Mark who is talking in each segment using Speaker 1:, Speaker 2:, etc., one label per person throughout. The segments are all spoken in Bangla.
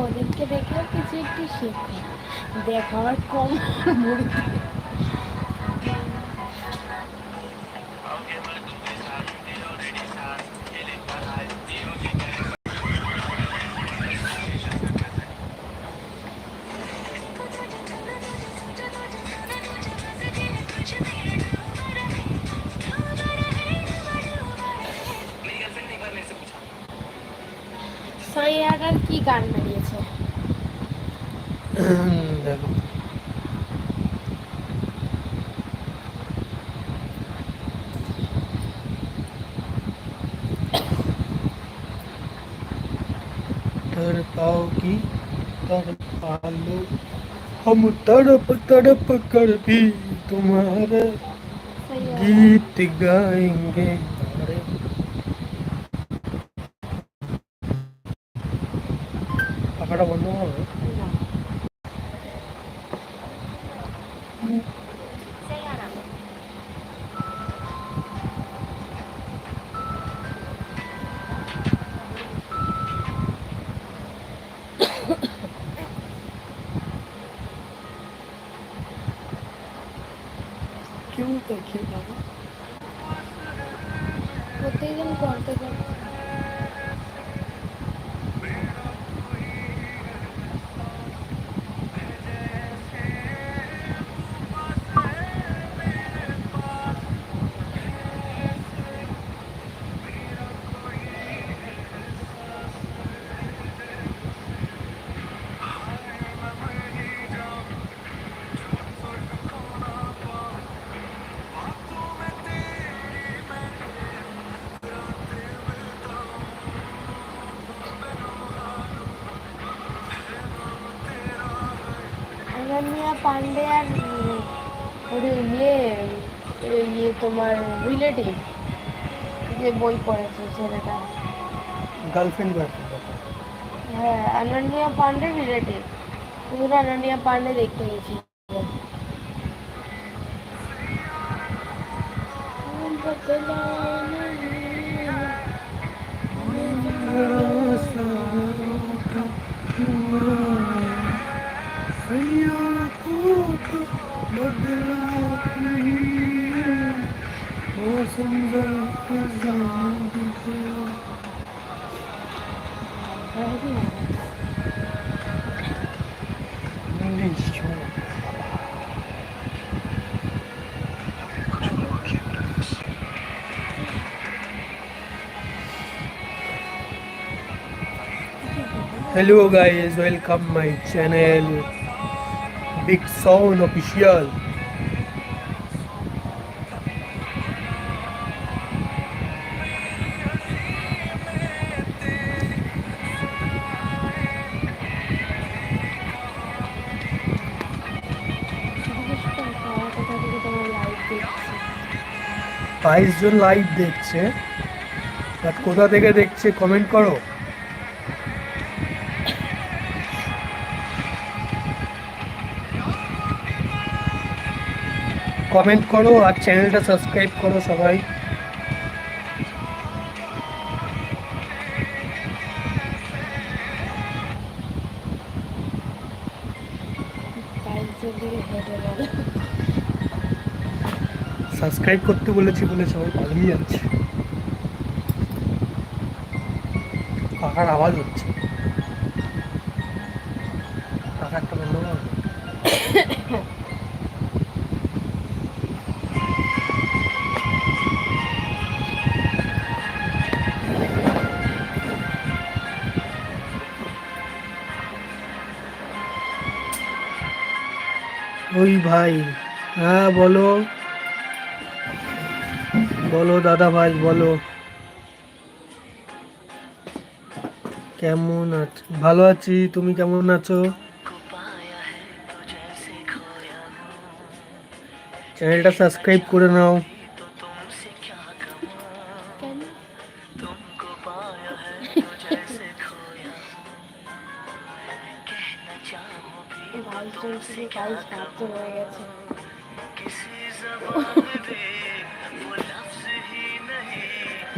Speaker 1: ওদেরকে দেখেও কিছু একটু শেখো দেখো আমার কম মুড়ি
Speaker 2: برتاؤ کی تعلق ہم تڑپ تڑپ کر بھی
Speaker 1: تمہارا گیت گائیں گے۔ পান্ডে আর ওর ইয়ে ইয়ে তোমার রিলেটিভ যে বই পড়েছে ছেলেটা।
Speaker 2: গার্লফ্রেন্ড
Speaker 1: হ্যাঁ অনন্যা পান্ডে রিলেটিভ পুরো অনন্যা পান্ডে দেখতে গেছি।
Speaker 2: Big Sound Official.
Speaker 1: কোথা থেকে তোমার লাইভ দেখছি
Speaker 2: বাইশ জন লাইভ দেখছে বাট কোথা থেকে দেখছে কমেন্ট করো কমেন্ট করো আর চ্যানেলটা সাবস্ক্রাইব করো সবাই। সাবস্ক্রাইব করতে বলেছি বলে সবাই পালিয়ে যাচ্ছে। কাকার আওয়াজ হচ্ছে। ওই ভাই। হ্যাঁ বলো। বলো দাদা ভাই বলো। কেমন আছো ভালো আছি তুমি কেমন আছো? চ্যানেলটা সাবস্ক্রাইব করে নাও।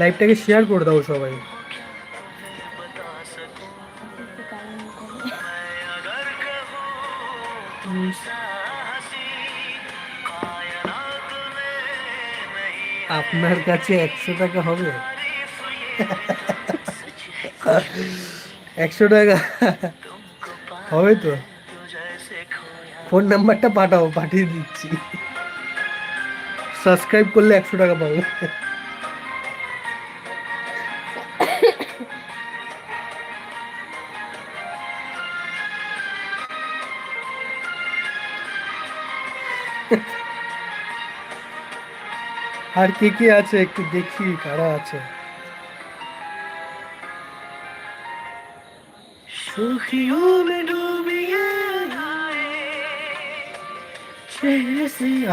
Speaker 2: লাইভটাকে শেয়ার করে দাও সবাই। আপনার কাছে একশো টাকা হবে? একশো টাকা? হবে তো? ফোন নাম্বারটা পাঠাও, পাঠিয়ে দিচ্ছি। সাবস্ক্রাইব করলে একশো টাকা পাবো। আর কে কে আছে একটু দেখি কারা আছে।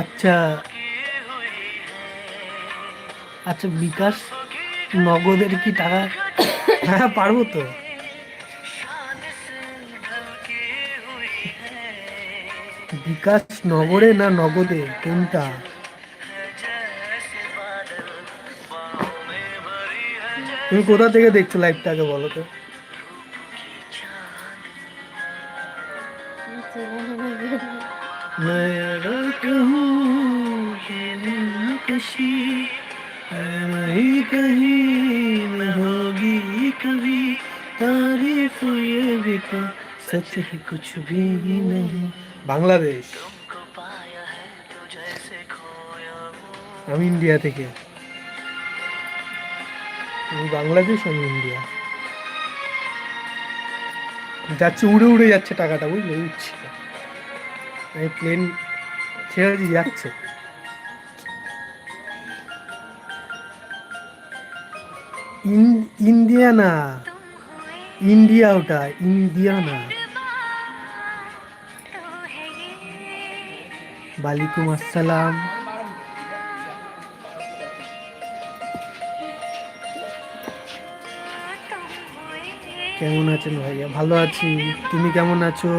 Speaker 2: আচ্ছা আচ্ছা বিকাশ, নগদের কি টাকা হ্যাঁ পারব তো? বিকাশ নগরে না নগদে? কোনটা? তুমি কোথা থেকে দেখছ লাইভটাকে বলো তো? বাংলাদেশ। আমি ইন্ডিয়া থেকে। বাংলাদেশ আমি ইন্ডিয়া যাচ্ছে, উড়ে উড়ে যাচ্ছে টাকাটা, বুঝলে? উঠছে এই প্লেন ছেড়ে দিয়ে যাচ্ছে। ইন- ইন্ডিয়া না ইন্ডিয়া ওটা ইন্ডিয়া না ওয়ালাইকুম আসসালাম। কেমন আছেন ভাইয়া? ভালো আছি। তুমি কেমন আছো?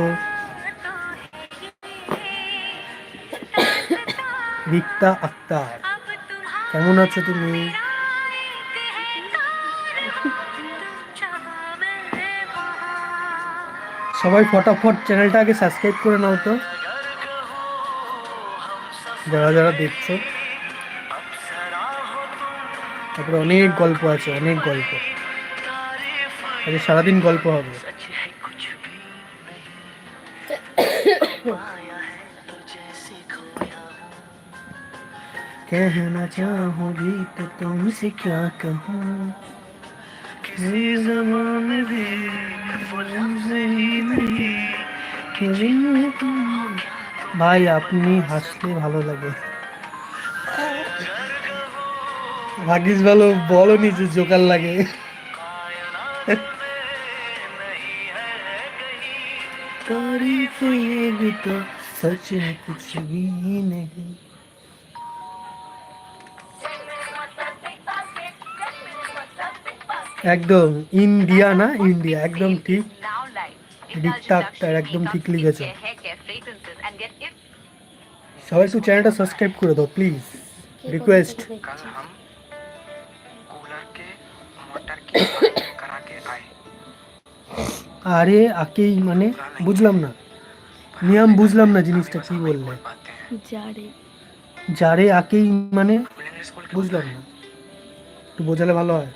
Speaker 2: রিক্তা আক্তার, কেমন আছো তুমি? সবাই ফটাফট চ্যানেলটা আগে সাবস্ক্রাইব করে নাও তো। যারা যারা দেখছ। তারপরে অনেক গল্প আছে, অনেক গল্প। আজকে সারাদিন গল্প হবে कहना चाहूंगी तो तुमसे क्या कहूँ किसी जमाने भी मुझसे ही नहीं कि तुम ভাই আপনি হাসলে ভালো লাগে ভাগিস ভালো বলো নিজে জোকার লাগে तारीफ ये भी तो सच है कुछ भी नहीं একদম ইন্ডিয়া না ইন্ডিয়া একদম ঠিক রিক্তা আক্তার একদম ঠিক লিখেছো সবাই একটু চ্যানেলটা সাবস্ক্রাইব করে দাও প্লিজ রিকোয়েস্ট
Speaker 3: कल हम कूलर के मोटर की वायरिंग करा के आए
Speaker 2: আরে আকেই মানে বুঝলাম না নিয়াম বুঝলাম না জিনিসটা কি বললে?
Speaker 1: জারে।
Speaker 2: জারে আকেই মানে বুঝলাম না। একটু বোঝালে ভালো হয়।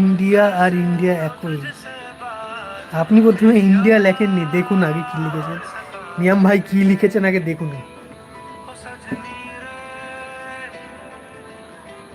Speaker 2: ইন্ডিয়া আর ইন্ডিয়া একই। আপনি প্রথমে ইন্ডিয়া লেখেননি দেখুন আগে কি লিখেছেন। নিয়াম ভাই কি লিখেছেন আগে দেখুন।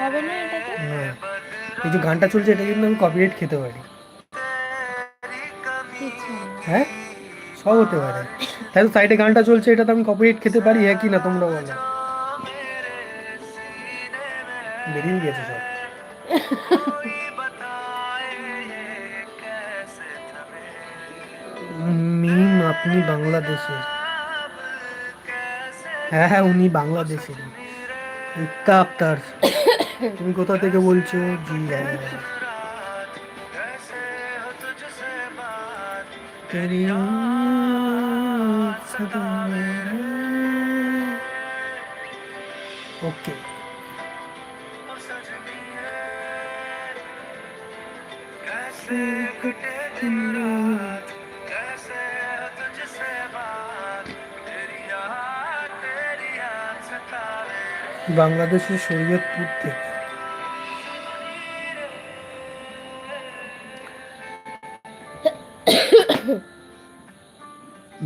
Speaker 1: হবে না
Speaker 2: এই যে গানটা চলছে, এটা কিন্তু আমি কপিরাইট খেতে পারি। হ্যাঁ? সব হতে পারে। তাই তো সাইডে গানটা চলছে এটা তো আমি কপিরাইট খেতে পারি? হ্যাঁ কি না, তোমরা বলো। বেরিয়ে গেছে সব। মিম, আপনি হ্যাঁ হ্যাঁ উনি বাংলাদেশের। ইত্তা Dilgoda de gavul jogiya Teri sada Okay. कैसे कटे दिलों বাংলাদেশের শরীয়তপুর থেকে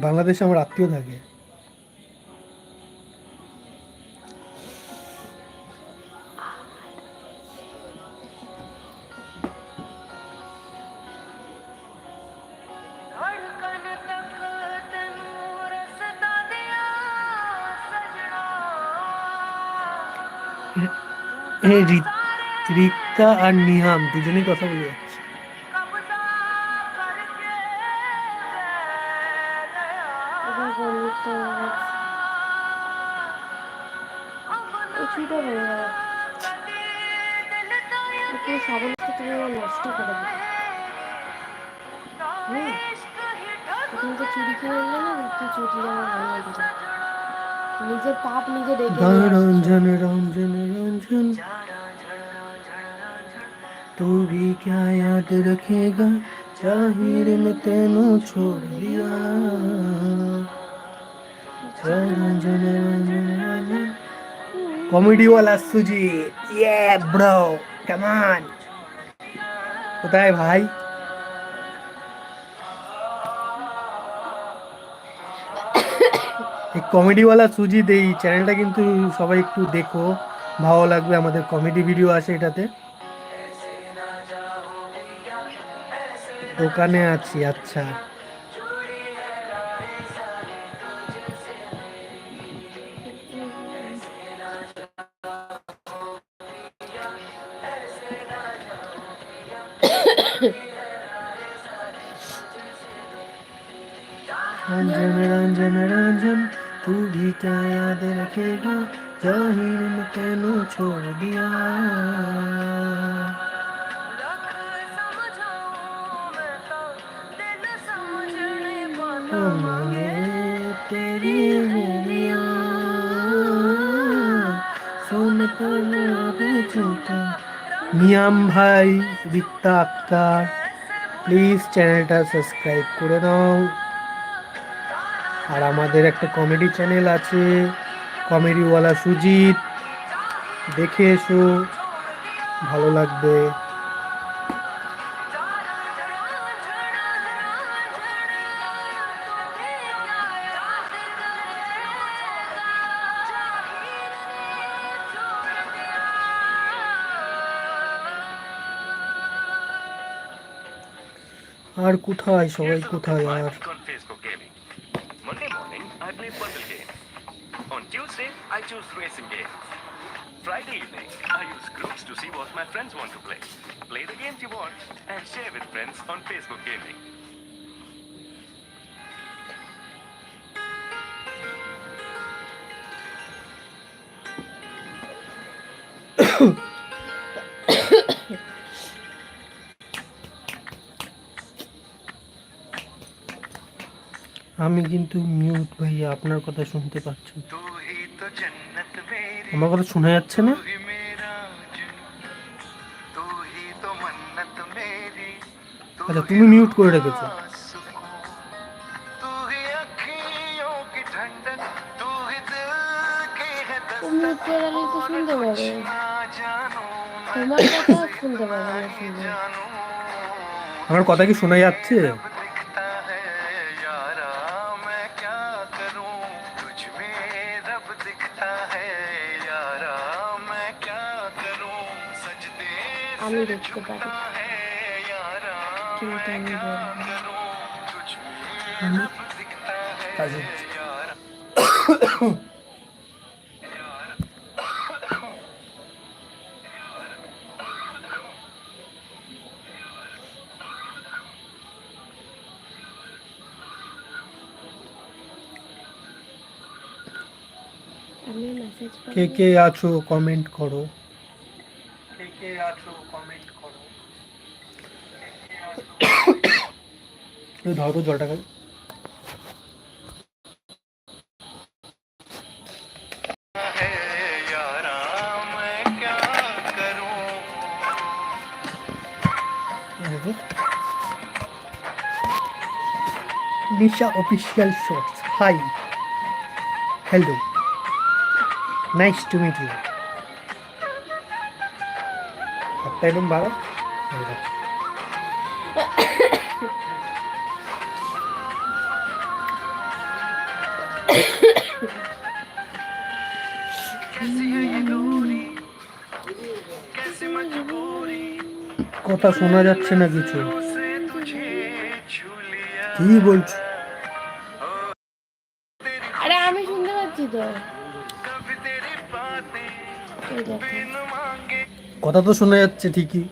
Speaker 2: বাংলাদেশে আমার আত্মীয় থাকে। রিক্তা আর নিহাম দুজনেই কথা বলে যাচ্ছে।
Speaker 1: নিজের পাপ নিজে
Speaker 2: রঞ্জন রঞ্জন রঞ্জন। तू भी क्या याद रखेगा जाहिर में तेनू छोड़ दिया रंजन रंजन रंजन कॉमेडी वाला सुजीत ये ब्रो कम ऑन কোথায় ভাই এই কমেডিওয়ালা সুজিত এই চ্যানেলটা কিন্তু সবাই একটু দেখো ভালো লাগবে আমাদের কমেডি ভিডিও আছে এটাতে দোকানে আছি আচ্ছা। রঞ্জন রঞ্জন রঞ্জন কেন ছোড় দিয়া? নিয়াম ভাই রিক্তা আক্তার প্লিজ চ্যানেলটা সাবস্ক্রাইব করে দাও আর আমাদের একটা কমেডি চ্যানেল আছে কমেডিওয়ালা সুজিত। দেখে এসো, ভালো লাগবে। আর কোথায় সবাই
Speaker 4: Here's a look
Speaker 2: কোথায়
Speaker 4: at my
Speaker 2: R
Speaker 4: week on Facebook gaming. Monday morning, I play puzzle games. On Tuesday, I choose racing games. Friday evening, I use groups to see what my friends want to play. Play the games you want and share with friends on Facebook gaming.
Speaker 2: আমি কিন্তু মিউট ভাইয়া আপনার কথা শুনতে পাচ্ছি। আমার কথা শোনা যাচ্ছে না? আচ্ছা তুমি মিউট করে রেখেছো। আমার কথা কি শোনা যাচ্ছে?
Speaker 3: کوئی
Speaker 2: رچ
Speaker 3: بتا
Speaker 1: دیتا کیوں
Speaker 2: কে কে আছো কমেন্ট করো কে কে আছো কমেন্ট করো এই ধরো তো জলটা খাই
Speaker 3: है यारा मैं क्या करूं
Speaker 2: নিশা অফিসিয়াল শর্টস হাই একদম
Speaker 3: ভালো?
Speaker 2: কথা শোনা যাচ্ছে না কিছু। কি বলছো?
Speaker 1: আরে আমি শুনতে পাচ্ছি তো।
Speaker 2: কথা তো শোনা যাচ্ছে ঠিকই।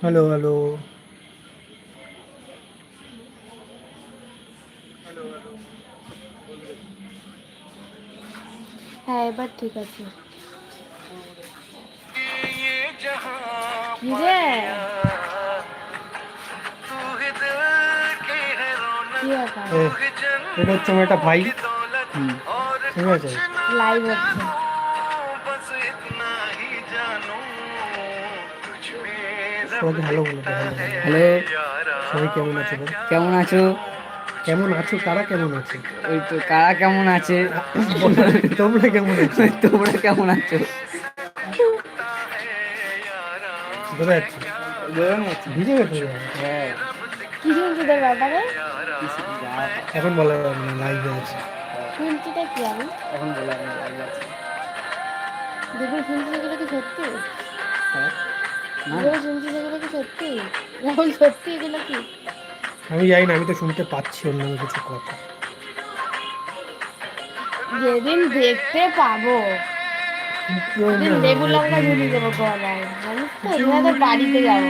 Speaker 2: Hello
Speaker 1: hello. এবার ঠিক আছে।
Speaker 2: কেমন আছো
Speaker 5: কেমন আছো?
Speaker 2: কারা কেমন আছে?
Speaker 5: ওই তো কারা কেমন আছে?
Speaker 2: তোমরা কেমন আছো?
Speaker 5: তোমরা কেমন আছো?
Speaker 2: কোথায় যাচ্ছি ভিজে গেছে?
Speaker 5: হ্যাঁ
Speaker 1: কি তোর
Speaker 2: এখন বলা যাবে না লাইভে আছে।
Speaker 1: শুনছিটা কি আমি?
Speaker 5: এখন বলে আছি।
Speaker 1: দেখুন কি সত্যি?
Speaker 5: হ্যাঁ?
Speaker 1: কি সত্যি? রাহুল সত্যি এগুলো কি?
Speaker 2: আমি জানি না আমি তো শুনতে পাচ্ছি অন্য কিছু কথা।
Speaker 1: যেদিন দেখতে পাবো সেদিন লেবু লঙ্কা ঝুলিয়ে দেবো গলায়। জানিস তো এখানে বাড়িতে যাব।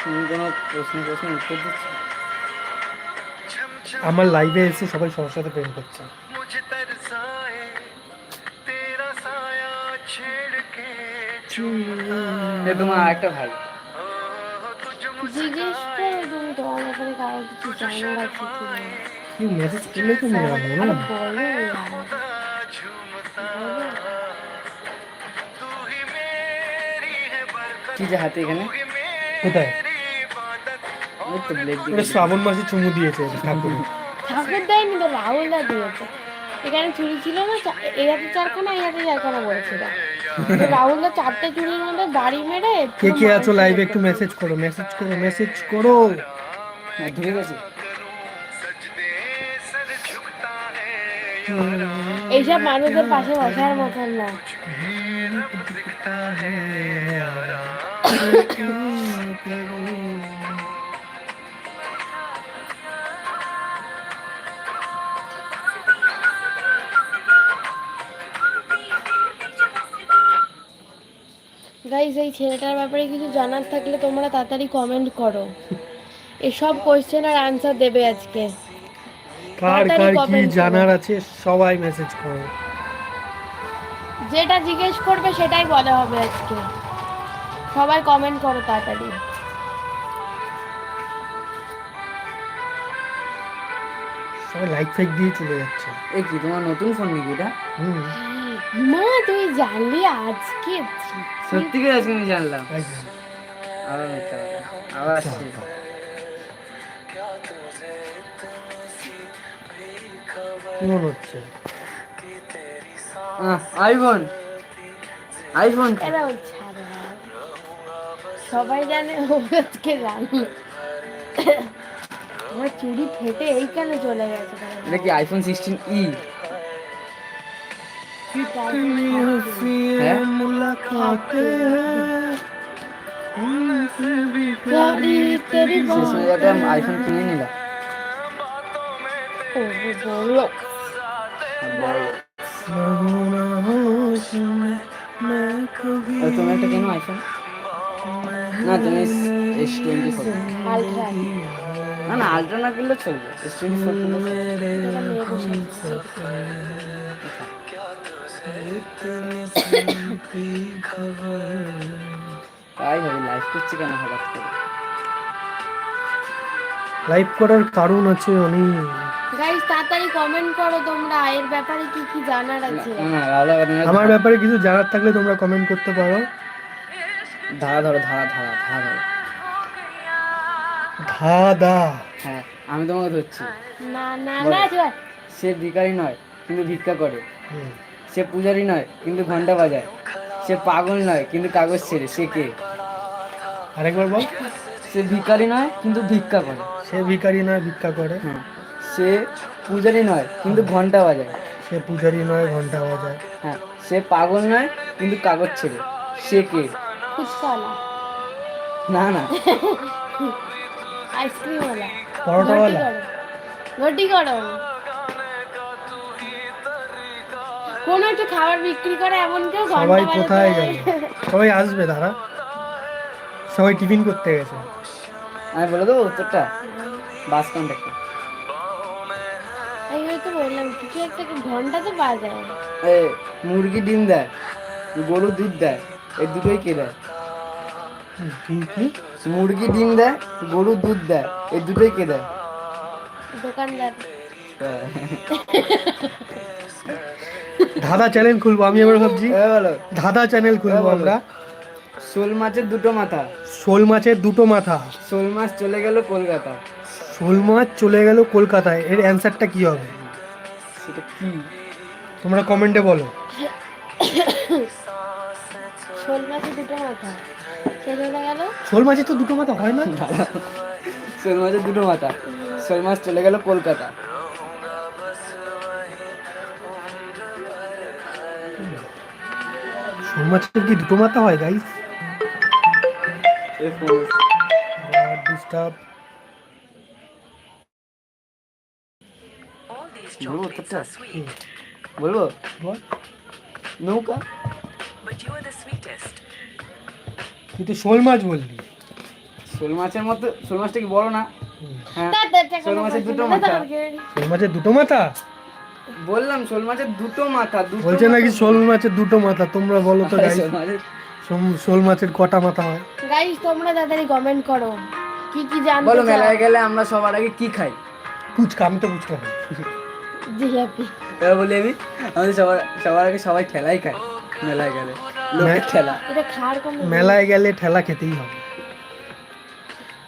Speaker 5: তুমি কোনো প্রশ্ন প্রশ্ন উত্তর দিচ্ছ?
Speaker 2: আমার লাইভে এসে সবাই সবার সাথে প্রেম করছে।
Speaker 5: তোমার আরেকটা ভাই
Speaker 1: জিজ্ঞেস করে তুমি তোমার ব্যাপারে কারও কিছু জানো না কিছু
Speaker 2: কি মেসেজ করলে তুমি জানো না
Speaker 5: কি হাতে এখানে
Speaker 2: কোথায় ওটা
Speaker 5: দিয়ে
Speaker 2: শ্রাবণ মাসে চুমু দিয়েছে ঠাকুর
Speaker 1: ঠাকুর দেয়নি তো রাহুল দা দিয়েছে এখানে চুরি ছিল না চা- এই হাতে চারখানা এই হাতে চারখানা বলেছিল তো রাহুল দা চারটে চুরির মধ্যে বাড়ি মেরে
Speaker 2: কে
Speaker 1: পুরো
Speaker 2: কে আছো
Speaker 1: মাংস
Speaker 2: লাইভে
Speaker 1: বের
Speaker 2: একটু
Speaker 1: করে
Speaker 2: মেসেজ করো মেসেজ করো মেসেজ করো
Speaker 5: হ্যাঁ, ঢুকে গেছে
Speaker 3: सजदे सर झुकता है यारा
Speaker 1: এইসব মানুষদের পাশে বসার মতন না
Speaker 3: दिखता है
Speaker 1: গাইজ এই ছেলেটার ব্যাপারে কিছু জানার থাকলে তোমরা তাড়াতাড়ি কমেন্ট করো। এসব কোয়েশ্চেন আর আনসার দেবে আজকে।
Speaker 2: কার কার কি জানার আছে সবাই মেসেজ করো।
Speaker 1: যেটা জিজ্ঞেস করবে সেটাই বলা হবে আজকে। সবাই কমেন্ট করো তাড়াতাড়ি।
Speaker 2: সবাই লাইক ফাইক দিয়ে চলে যাচ্ছে।
Speaker 5: এ কি তোমার নতুন ফোন নাকি এটা?
Speaker 2: হুম।
Speaker 1: মা তুই জানলি আজকে?
Speaker 5: সত্যি করে আজকে আমি জানলাম। আবার মিথ্যা। আবার আসছে।
Speaker 2: মনে হচ্ছে?
Speaker 5: আইফোন। আইফোন।
Speaker 1: সবাই জানে ও আজকে জানি আমার চুড়ি ফেটে এইখানে চলে গেছে?
Speaker 5: কি আইফোন সিক্সটিন ই?
Speaker 1: ও, বলো
Speaker 5: আর তুমি একটা কেন আইফোন না তুমি এস টোয়েন্টি ফোর না না আলট্রা না কিনলে চলবে এস টোয়েন্টি ফোর তাই ভাবি লাইফ করছি কেন হঠাৎ করে?
Speaker 2: লাইভ করার কারণ আছে অনেক
Speaker 1: গাইস তাড়াতাড়ি কমেন্ট করো তোমরা এর ব্যাপারে কি কি জানার আছে?
Speaker 2: আমার ব্যাপারে কিছু জানার থাকলে তোমরা কমেন্ট করতে পারো।
Speaker 5: ধারা ধরো ধারা ধারা ধারা ধরো।
Speaker 2: ধাদা
Speaker 5: হ্যাঁ আমি তোমাকে ধরছি।
Speaker 1: না না না
Speaker 5: সে ভিখারি নয় কিন্তু ভিক্ষা করে।
Speaker 2: হুম।
Speaker 5: সে পূজারি নয় কিন্তু ঘণ্টা বাজায়। সে পাগল নয় কিন্তু কাগজ ছেড়ে সে কে?
Speaker 2: আরেকবার বল।
Speaker 5: সে ভিখারি নয় কিন্তু ভিক্ষা করে।
Speaker 2: সে ভিকারি নয় ভিক্ষা করে।
Speaker 5: হ্যাঁ সে পূজারি নয় কিন্তু ঘণ্টা বাজায়।
Speaker 2: সে পূজারি নয় ঘণ্টা বাজায়।
Speaker 5: হ্যাঁ সে পাগল নয় কিন্তু কাগজ ছেড়ে। সে কে? না না।
Speaker 1: আইসক্রিমওয়ালা।
Speaker 2: পরোটাওয়ালা।
Speaker 1: ঘটি করো। কোন একটা খাবার বিক্রি করে এমন কেউ
Speaker 2: সবাই কোথায়? গেল? সবাই আসবে তারা সবাই টিফিন করতে গেছে।
Speaker 5: আমি বলে দেবো উত্তরটা? বাস কন্ট্রাক্টর
Speaker 1: এই তো বললাম কিছু একটা ঘণ্টা তো বাজায়।
Speaker 5: এ মুরগি ডিম দেয় গরু দুধ দেয় এই দুটোই কে দেয়? মুরগি ডিম দেয় গরু দুধ দেয় এই দুটোই কে দেয়?
Speaker 1: দোকানদার।
Speaker 2: ধাঁধা চ্যানেল খুলবো আমি এবার ভাবছি
Speaker 5: বলো।
Speaker 2: ধাঁধা চ্যানেল খুলবো
Speaker 5: হ্যাঁ,
Speaker 2: আমরা।
Speaker 5: শোল মাছের দুটো মাথা।
Speaker 2: শোল মাছের দুটো মাথা।
Speaker 5: শোল মাছ চলে গেল কলকাতা
Speaker 2: শোল মাছ চলে গেল কলকাতায় এর অ্যান্সারটা কি হবে?
Speaker 5: সেটা কি?
Speaker 2: তোমরা কমেন্টে বলো।
Speaker 1: শোল মাছে দুটো মাথা। চলে গেল?
Speaker 2: শোল মাছের তো দুটো মাথা হয় না।
Speaker 5: শোল মাছের দুটো মাথা। শোল মাছ চলে গেল কলকাতা
Speaker 2: শোল মাছের কি দুটো মাথা হয় গাইস ডিস্টার্ব
Speaker 5: বলব বলব
Speaker 2: বল
Speaker 5: নৌকা
Speaker 2: তুই তো শোল মাছ বললি।
Speaker 5: শোল মাছের মতো শোল মাছটা কি বড় না? হ্যাঁ। শোল মাছের দুটো মাথা।
Speaker 2: শোল মাছের দুটো মাথা?
Speaker 5: বললাম শোল মাছের দুটো মাথা দুটো
Speaker 2: বলছে নাকি শোল মাছের দুটো মাথা তোমরা বলো তো গাইস
Speaker 5: শোল মাছের
Speaker 2: কটা মাথা হয়?
Speaker 1: গাইস তোমরা তাড়াতাড়ি কমেন্ট করো। কি কি জানতে
Speaker 5: বলো মেলায় গেলে আমরা সবার আগে কি খাই?
Speaker 2: ফুচকা আমি তো ফুচকা খাই।
Speaker 1: জিলাপি
Speaker 5: এবার বলি আমি আমাদের সবার সবার আগে সবাই ঠেলাই খাই মেলায় গেলে। লোকের
Speaker 2: মে-
Speaker 1: এটা খাওয়ার কোনো
Speaker 2: মেলায় গেলে ঠেলা খেতেই হবে।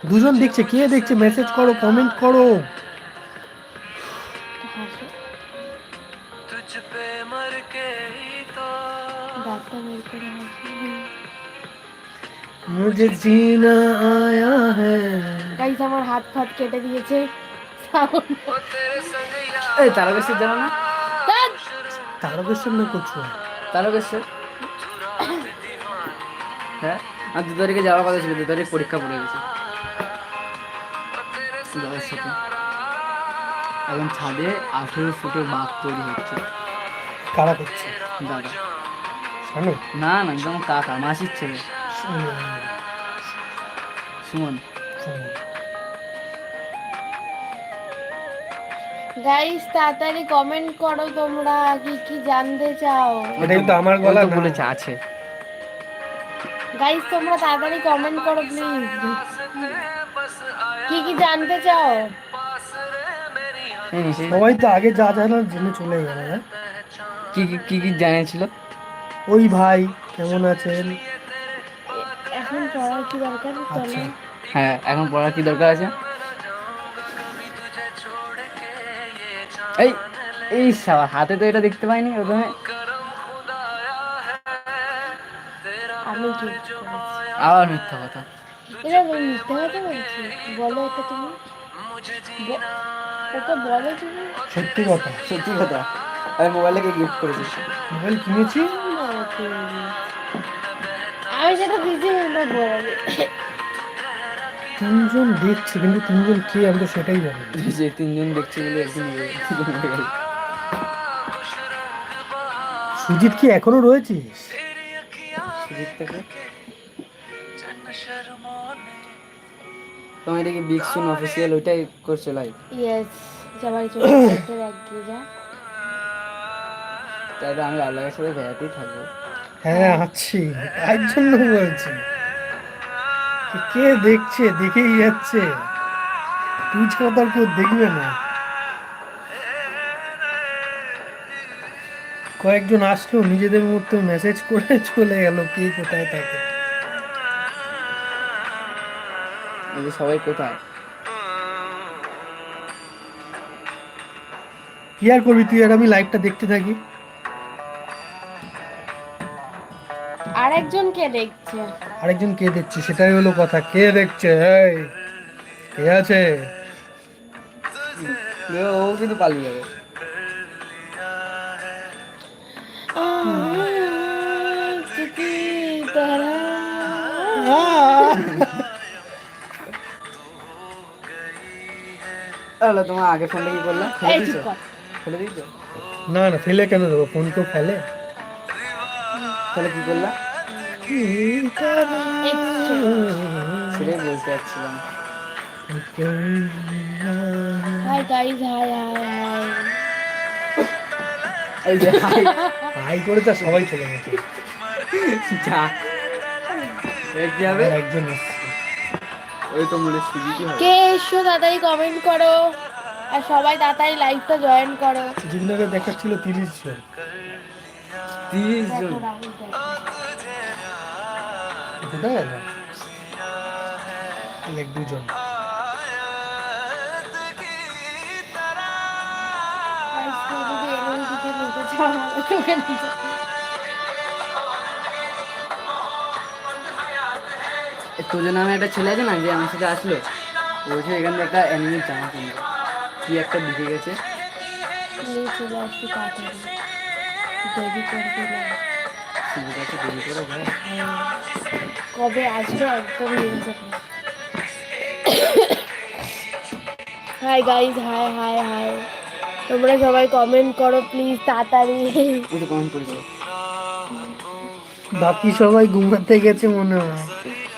Speaker 2: দুজন দেখছে কে দেখছে মেসেজ করো কমেন্ট করো। মুঝে জিনা আয়া হ্যাঁ
Speaker 1: গাইস আমার হাত ফাত কেটে দিয়েছে।
Speaker 5: এই তারকেশ্বর জানো না?
Speaker 2: তারকেশ্বর না করছ
Speaker 5: তারকেশ্বর? হ্যাঁ? আর দু তারিখে যাওয়ার কথা ছিল দু তারিখ পরীক্ষা পড়ে গেছে। দাদার সাথে এখন ছাদে আঠেরো ফুটের বাঘ তৈরি হচ্ছে।
Speaker 2: কারা করছে?
Speaker 5: দাদা। না না একদম কাকা মাসির ছেলে। সুমন।
Speaker 1: গাইস তাড়াতাড়ি কমেন্ট করো তোমরা কি কি জানতে চাও?
Speaker 2: এটা কিন্তু আমার গলা
Speaker 5: বলেছে আছে।
Speaker 1: গাইস তোমরা তাড়াতাড়ি কমেন্ট করো প্লিজ কি কি জানতে চাও?
Speaker 2: সবাই তো আগে যা জানার জেনে চলে গেল
Speaker 5: কি কি কি কি জানিয়েছিল?
Speaker 2: ওই ভাই কেমন আছেন?
Speaker 1: এখন পড়ার কি দরকার? চলো।
Speaker 5: হ্যাঁ এখন পড়ার কি দরকার আছে? এই এই সাবা হাতে তো এটা দেখতে পাইনি প্রথমে।
Speaker 1: আমি কি
Speaker 5: আবার মিথ্যা কথা।
Speaker 1: এটা মিথ্যে কথা বলছি। বলো তো তুমি। বলো তুমি।
Speaker 2: সত্যি কথা
Speaker 5: সত্যি কথা। আমি মোবাইলটাকে গিফট করেছি।
Speaker 2: মোবাইল কিনেছি।
Speaker 1: আমি সেটা না
Speaker 2: তিনজন দেখছে কিন্তু তিনজন কে আমি তো সেটাই জানি।
Speaker 5: যে তিনজন দেখছি বলে গেল।
Speaker 2: সুজিত কি এখনও রয়েছিস
Speaker 5: সুজিত থেকে তোমার এদিকে বিগ সুন অফিসিয়াল ওইটাই করছ লাইভ
Speaker 1: ইয়েস সবাই চলে যা।
Speaker 5: তাই তো আমি আল্লাহের সাথে বেড়াতেই থাকব।
Speaker 2: হ্যাঁ আছি। তাই জন্য বলছি। কে দেখছে? দেখেই যাচ্ছে। তুই ছাড়া তো আর কেউ দেখবে না। কয়েকজন আসলো নিজেদের মধ্যে মেসেজ করে চলে গেল কে কোথায় থাকে।
Speaker 5: সবাই কোথায়?
Speaker 2: কি আর করবি তুই? আর আমি লাইভটা দেখতে থাকি।
Speaker 1: আরেকজন কে দেখছে।
Speaker 2: আরেকজন কে দেখছে সেটাই হলো কথা। কে দেখছে? এই কে আছে?
Speaker 5: ও কিন্তু পালিয়ে যাবে। তোমার আগে ফোনটা কি ফেলে ফেলে
Speaker 2: না না ফেলে কেন দেবো? ফোন কেউ ফেলে?
Speaker 5: তাহলে কি করলা? সেটাই বলতে
Speaker 1: hi guys hi hi hi.
Speaker 5: এই যে হাই।
Speaker 2: হাই করে তা সবাই চলে গেছে।
Speaker 5: যা। এর কি
Speaker 2: একজন
Speaker 5: ওই তো কি
Speaker 1: এসো তাড়াতাড়ি কমেন্ট করো। আর সবাই তাড়াতাড়ি লাইভটা জয়েন করো।
Speaker 2: যেগুলোকে দেখাচ্ছিল তিরিশ জন।
Speaker 5: তিরিশ জন।
Speaker 2: কোথায় গেল এক দুজন
Speaker 1: Guys, কেউ যদি এরকম দিকে নিতে চাও, আমাকে নিতে চাও।
Speaker 5: তোদের নামে একটা ছেলে আছে না যে আমার সাথে আসলো ও বলছে এখান থেকে একটা অ্যানিমেল জামা কিনবে কি একটা দিকে গেছে
Speaker 1: নিয়ে চলে আসছি তাড়াতাড়ি দেরি করবে না
Speaker 5: সুজির দেরি করে যায়।
Speaker 1: কবে আসবে একদম যাবে hi guys hi hi hi তোমরা সবাই কমেন্ট করো প্লিজ তাড়াতাড়ি।
Speaker 5: কমেন্ট করেছে।
Speaker 2: বাকি সবাই ঘুমাতে গেছে মনে হয়।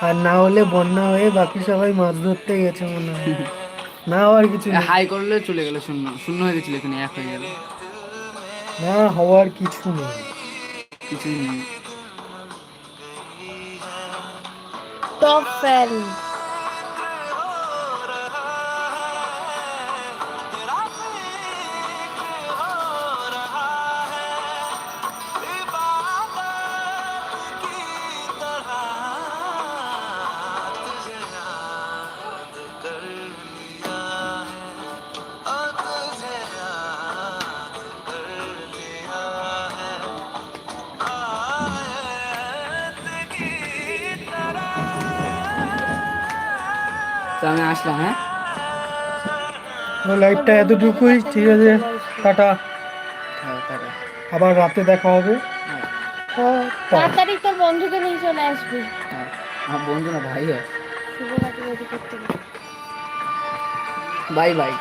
Speaker 2: আর না হলে বন্যা হয়ে বাকি সবাই মাছ ধরতে গেছে মনে হয়। না হওয়ার কিছু
Speaker 5: হাই করলে চলে গেল শূন্য। শূন্য হয়ে গেছিল এখানে এক হয়ে গেল।
Speaker 2: না হওয়ার কিছু নেই।
Speaker 5: কিছুই নেই।
Speaker 1: Top
Speaker 5: fan. আমি আসলাম হ্যাঁ?
Speaker 2: তো লাইভটা এতটুকুই ঠিক আছে টাটা। আবার রাতে দেখা হবে।
Speaker 5: হ্যাঁ
Speaker 1: তাড়াতাড়ি তোর বন্ধুকে নিয়ে চলে আসবি।
Speaker 5: হ্যাঁ। আমার বন্ধু না ভাই হয়। Bye bye.